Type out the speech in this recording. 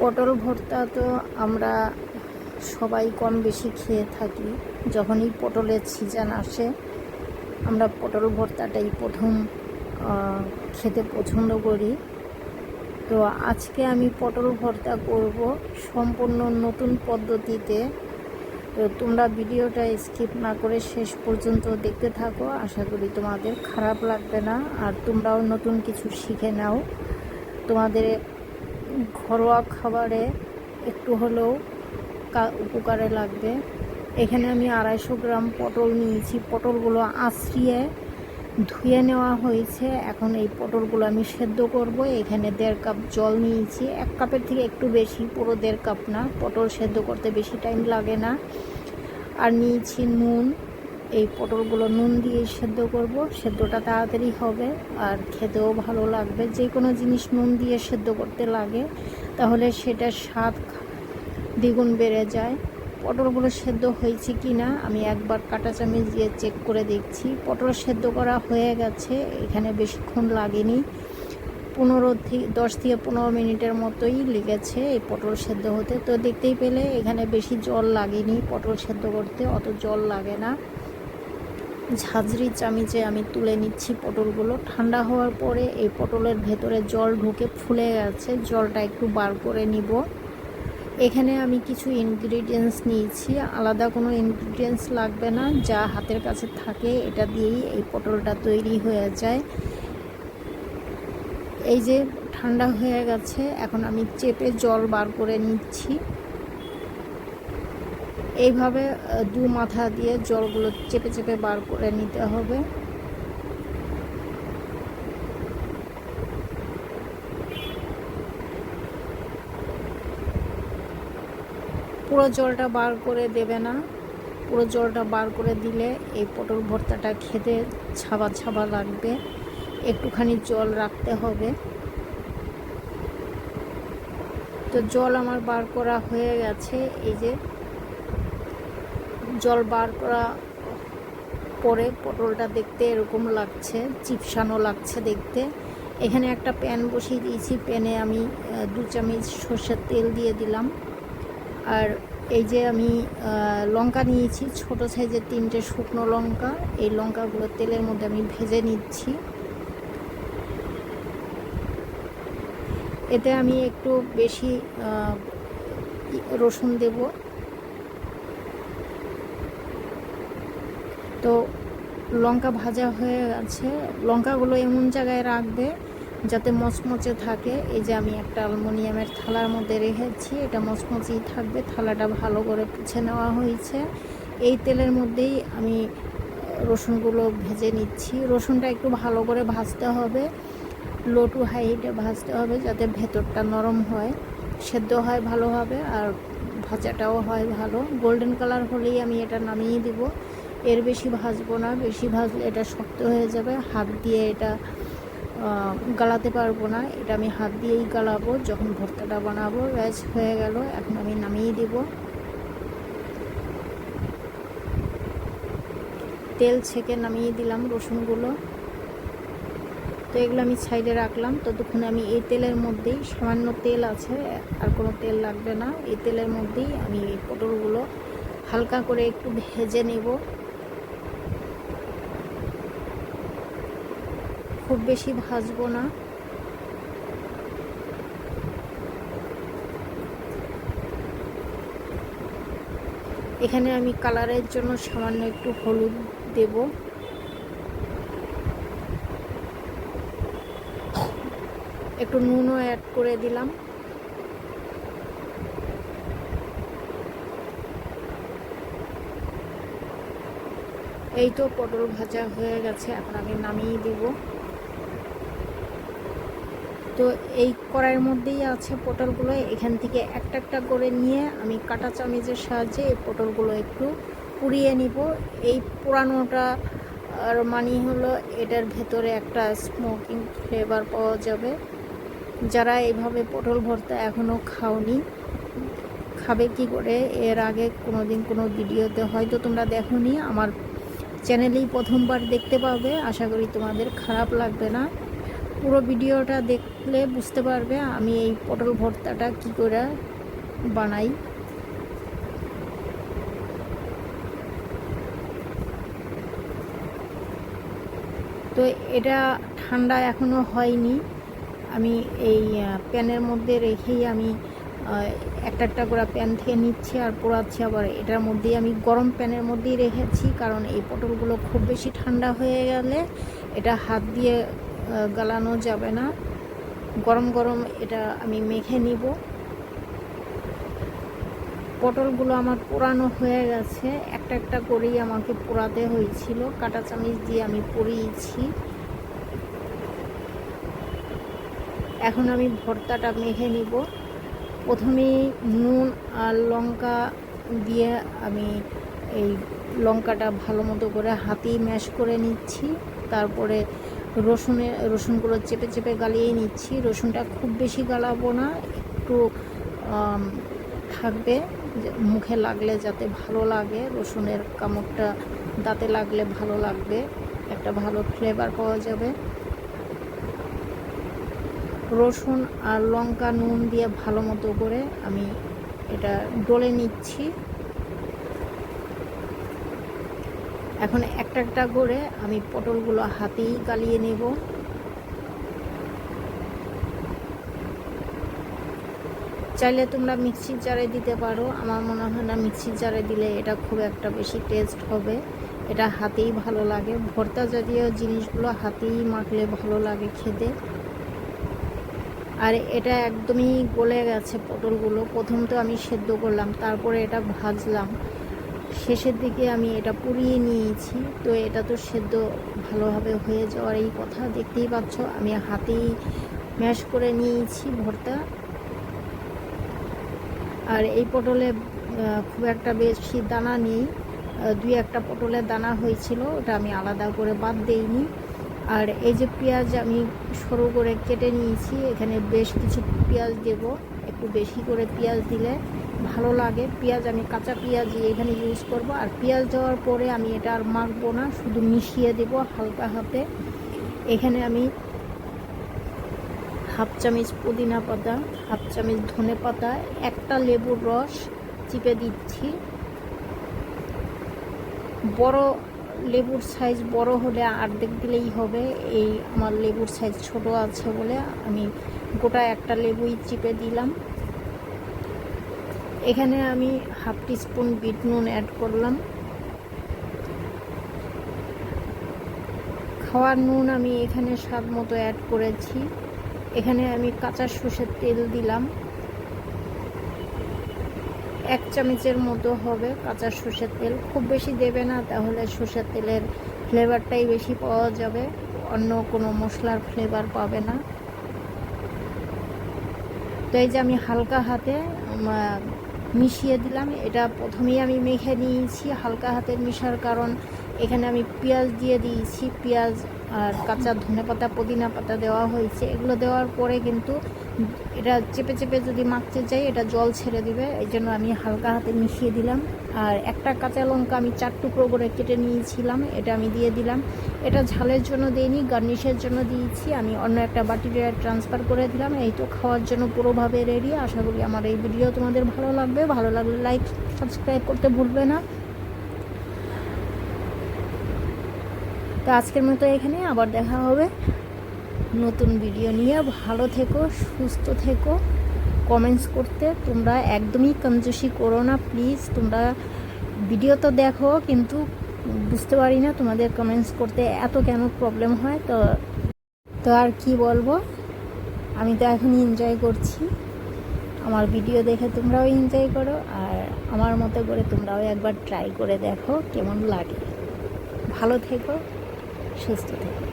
পটল ভর্তা তো আমরা সবাই কম বেশি খেয়ে থাকি। যখনই পটলের সিজন আসে, আমরা পটল ভর্তাটাই প্রথম খেতে পছন্দ করি। তো আজকে আমি পটল ভর্তা করব সম্পূর্ণ নতুন পদ্ধতিতে। তো তোমরা ভিডিওটা স্কিপ না করে শেষ পর্যন্ত দেখতে থাকো। আশা করি তোমাদের খারাপ লাগবে না। আর তোমরাও নতুন কিছু শিখে নাও। তোমাদের ঘরোয়া খাবারে একটু হলেও উপকারে লাগবে। এখানে আমি আড়াইশো গ্রাম পটল নিয়েছি। পটলগুলো আঁচড়িয়ে ধুয়ে নেওয়া হয়েছে। এখন এই পটলগুলো আমি সেদ্ধ করব। এখানে দেড় কাপ জল নিয়েছি। এক কাপের থেকে একটু বেশি, পুরো দেড় কাপ না। পটল সেদ্ধ করতে বেশি টাইম লাগে না। আর নিয়েছি নুন। এই পটলগুলো নুন দিয়ে সেদ্ধ করব। সেদ্ধটা তাড়াতাড়ি হবে আর খেতেও ভালো লাগবে। যে কোনো জিনিস নুন দিয়ে সেদ্ধ করতে লাগে, তাহলে সেটার স্বাদ দ্বিগুণ বেড়ে যায়। পটলগুলো সেদ্ধ হয়েছে কি না আমি একবার কাঁটা চামচ দিয়ে চেক করে দেখছি। পটল সেদ্ধ করা হয়ে গেছে, এখানে বেশিক্ষণ লাগেনি। পনেরো থেকে দশ থেকে পনেরো মিনিটের মতোই লেগেছে এই পটল সেদ্ধ হতে। তো দেখতেই পেলে এখানে বেশি জল লাগেনি পটল সেদ্ধ করতে, অত জল লাগে না। ঝাঁঝরি চামিচে আমি তুলে নিচ্ছি পটলগুলো। ঠান্ডা হওয়ার পরে এই পটলের ভেতরে জল ঢুকে ফুলে গেছে। জলটা একটু বার করে নিব। এখানে আমি কিছু ইনগ্রিডিয়েন্টস নিয়েছি। আলাদা কোনো ইনগ্রিডিয়েন্টস লাগবে না। যা হাতের কাছে থাকে, এটা দিয়েই এই পটলটা তৈরি হয়ে যায়। এই যে ঠান্ডা হয়ে গেছে, এখন আমি চেপে জল বার করে নিচ্ছি। এইভাবে দু মাথা দিয়ে জলগুলো চেপে চেপে বার করে নিতে হবে। পুরো জলটা বার করে দেবে না। পুরো জলটা বার করে দিলে এই পটল ভর্তাটা খেতে ছাবা ছাবা লাগবে। একটুখানি জল রাখতে হবে। তো জল আমার বার করা হয়ে গেছে। এই যে জল বার করা পরে পটলটা দেখতে এরকম লাগছে, চিপসানো লাগছে দেখতে। এখানে একটা প্যান বসিয়ে দিয়েছি, প্যানে আমি দু চামচ সর্ষের তেল দিয়ে দিলাম। আর এই যে আমি লঙ্কা নিয়েছি, ছোট সাইজের তিনটে শুকনো লঙ্কা। এই লঙ্কাগুলো তেলের মধ্যে আমি ভেজে নিচ্ছি। এতে আমি একটু বেশি রসুন দেব তো লঙ্কা ভাজা হয়ে গেছে। লঙ্কাগুলো এমন জায়গায় রাখবে যাতে মচমচে থাকে। এই যে আমি একটা অ্যালুমিনিয়ামের থালার মধ্যে রেখেছি, এটা মচমচেই থাকবে। থালাটা ভালো করে পুছে নেওয়া হয়েছে। এই তেলের মধ্যেই আমি রসুনগুলো ভেজে নিচ্ছি। রসুনটা একটু ভালো করে ভাজতে হবে। লো টু হাইটে ভাজতে হবে যাতে ভেতরটা নরম হয়। সেদ্ধ হয় ভালোভাবে আর ভাজাটাও হয় ভালো। গোল্ডেন কালার হলেই আমি এটা নামিয়ে দিব। এর বেশি ভাজবো না, বেশি ভাজলে এটা শক্ত হয়ে যাবে। হাত দিয়ে এটা গালাতে পারব না। এটা আমি হাত দিয়েই গালাবো, যখন ভর্তাটা বানাবো, ব্যাস, হয়ে গেল। এখন আমি নামিয়ে দিব। তেল ছেঁকে নামিয়ে দিলাম রসুনগুলো। তো এগুলো আমি সাইডে রাখলাম। ততক্ষণে আমি এই তেলের মধ্যেই, সামান্য তেল আছে, আর কোনো তেল লাগবে না। এই তেলের মধ্যেই আমি পটলগুলো হালকা করে একটু ভেজে নেব। খুব বেশি ভাজবো না। এখানে আমি কালারের জন্য সামান্য একটু হলুদ দেব। একটু নুনও অ্যাড করে দিলাম। এই তো পটল ভাজা হয়ে গেছে, এখন আমি নামিয়ে দিব। তো এই কড়াইয়ের মধ্যেই আছে পটলগুলো। এখান থেকে একটা একটা করে নিয়ে আমি কাঁটা চামচের সাহায্যে এই পটলগুলো একটু পুড়িয়ে নিব। এই পোড়ানোটা, আর মানে হলো এটার ভেতরে একটা স্মোকিং ফ্লেভার পাওয়া যাবে। যারা এইভাবে পটল ভর্তা এখনও খাওনি, খাবে কি করে? এর আগে কোনো দিন কোনো ভিডিওতে হয়তো তোমরা দেখোনি। আমার চ্যানেলেই প্রথমবার দেখতে পাবে। আশা করি তোমাদের খারাপ লাগবে না। পুরো ভিডিওটা দেখলে বুঝতে পারবে আমি এই পটল ভর্তাটা কি করে বানাই। তো এটা ঠান্ডা এখনও হয়নি। আমি এই প্যানের মধ্যে রেখেই আমি একটা একটা করে প্যান থেকে নিচ্ছি আর পোড়াচ্ছি আবার। এটার মধ্যেই আমি গরম প্যানের মধ্যেই রেখেছি কারণ এই পটলগুলো খুব বেশি ঠান্ডা হয়ে গেলে এটা হাত দিয়ে গালানো যাবে না। গরম গরম এটা আমি মেখে নিব। পটলগুলো আমার পোড়ানো হয়ে গেছে। একটা একটা করেই আমাকে পোড়াতে হয়েছিল। কাঁটা চামিচ দিয়ে আমি পরিয়েছি এখন আমি ভর্তাটা মেখে নিব। প্রথমেই নুন আর লঙ্কা দিয়ে আমি এই লঙ্কাটা ভালো মতো করে হাতেই ম্যাশ করে নিচ্ছি। তারপরে রসুনে, রসুনগুলো চেপে চেপে গালিয়ে নিচ্ছি। রসুনটা খুব বেশি গালাবো না, একটু থাকবে। মুখে লাগলে যাতে ভালো লাগে, রসুনের কামড়টা দাঁতে লাগলে ভালো লাগবে, একটা ভালো ফ্লেভার পাওয়া যাবে। রসুন আর লঙ্কা নুন দিয়ে ভালো মতো করে আমি এটা ডলে নিচ্ছি। এখন একটা একটা করে আমি পটলগুলো হাতেই গালিয়ে নেব। চাইলে তোমরা মিক্সির জারে দিতে পারো। আমার মনে হয় না মিক্সির জারে দিলে এটা খুব একটা বেশি টেস্ট হবে। এটা হাতেই ভালো লাগে। ভর্তা জাতীয় জিনিসগুলো হাতেই মাখলে ভালো লাগে খেতে। আর এটা একদমই গলে গেছে পটলগুলো। প্রথম তো আমি সেদ্ধ করলাম, তারপরে এটা ভাজলাম। শেষের দিকে আমি এটা পুড়িয়ে নিয়েছি। তো এটা তো সেদ্ধ ভালোভাবে হয়ে যাওয়ার এই কথা। দেখতেই পাচ্ছ, আমি হাতেই ম্যাশ করে নিয়েছি ভর্তা। আর এই পটলে খুব একটা বেশি দানা নেই। দুই একটা পটলের দানা হয়েছিল, ওটা আমি আলাদা করে বাদ দেইনি। আর এই যে পেঁয়াজ আমি সরু করে কেটে নিয়েছি, এখানে বেশ কিছু পেঁয়াজ দেব। একটু বেশি করে পেঁয়াজ দিলে ভালো লাগে। পেঁয়াজ আমি কাঁচা পেঁয়াজ এখানে ইউজ করব। আর পেঁয়াজ দেওয়ার পরে আমি এটা আর মাখবো না, শুধু মিশিয়ে দেব হালকা হাতে। এখানে আমি হাফ চামচ পুদিনা পাতা, হাফ চামচ ধনে পাতা, একটা লেবুর রস চিপে দিচ্ছি। বড় লেবুর সাইজ বড় হলে অর্ধেক দিলেই হবে। এই আমার লেবুর সাইজ ছোট আছে বলে আমি গোটা একটা লেবুই চিপে দিলাম। এখানে আমি হাফ টিস্পুন বিট নুন অ্যাড করলাম। খাওয়ার নুন আমি এখানে স্বাদ মতো অ্যাড করেছি। এখানে আমি কাঁচা সর্ষের তেল দিলাম। এক চামচের মতো হবে কাঁচা সর্ষের তেল। খুব বেশি দেবে না, তাহলে সর্ষের তেলের ফ্লেভারটাই বেশি পাওয়া যাবে। অন্য কোনো মশলার ফ্লেভার পাবে না। তো এই যে আমি হালকা হাতে মিশিয়ে দিলাম। এটা প্রথমেই আমি মেখে নিয়েছি হালকা হাতের মিশার কারণ এখানে আমি পেঁয়াজ দিয়ে দিয়েছি। পেঁয়াজ আর কাঁচা ধনে পাতা পুদিনা পাতা দেওয়া হয়েছে। এগুলো দেওয়ার পরে কিন্তু এটা চেপে চেপে যদি মাখতে চাই এটা জল ছেড়ে দিবে। এই জন্য আমি হালকা হাতে মিশিয়ে দিলাম। আর একটা কাঁচা লঙ্কা আমি চার টুকরো করে কেটে নিয়েছিলাম, এটা আমি দিয়ে দিলাম। এটা ঝালের জন্য দিইনি, গার্নিশের জন্য দিয়েছি। আমি অন্য একটা বাটিতে ট্রান্সফার করে দিলাম। এই তো খাওয়ার জন্য পুরোভাবে রেডি আশা করি আমার এই ভিডিও তোমাদের ভালো লাগবে। ভালো লাগলে লাইক সাবস্ক্রাইব করতে ভুলবে না। তো আজকের মতো এখানে, আবার দেখা হবে। নতুন ভিডিও নিয়ে। ভালো থেকো, সুস্থ থেকো। কমেন্টস করতে তোমরা একদমই কঞ্জুসি করো না প্লিজ তোমরা ভিডিও তো দেখো, কিন্তু বুঝতে পারি না তোমাদের কমেন্টস করতে এত কেন প্রবলেম হয়। তো তো আর কি বলব? আমি তো এখন এনজয় করছি। আমার ভিডিও দেখে তোমরাও এনজয় করো, আর আমার মতো করে তোমরাও একবার ট্রাই করে দেখো কেমন লাগে। ভালো থেকো, সুস্থ থেকো।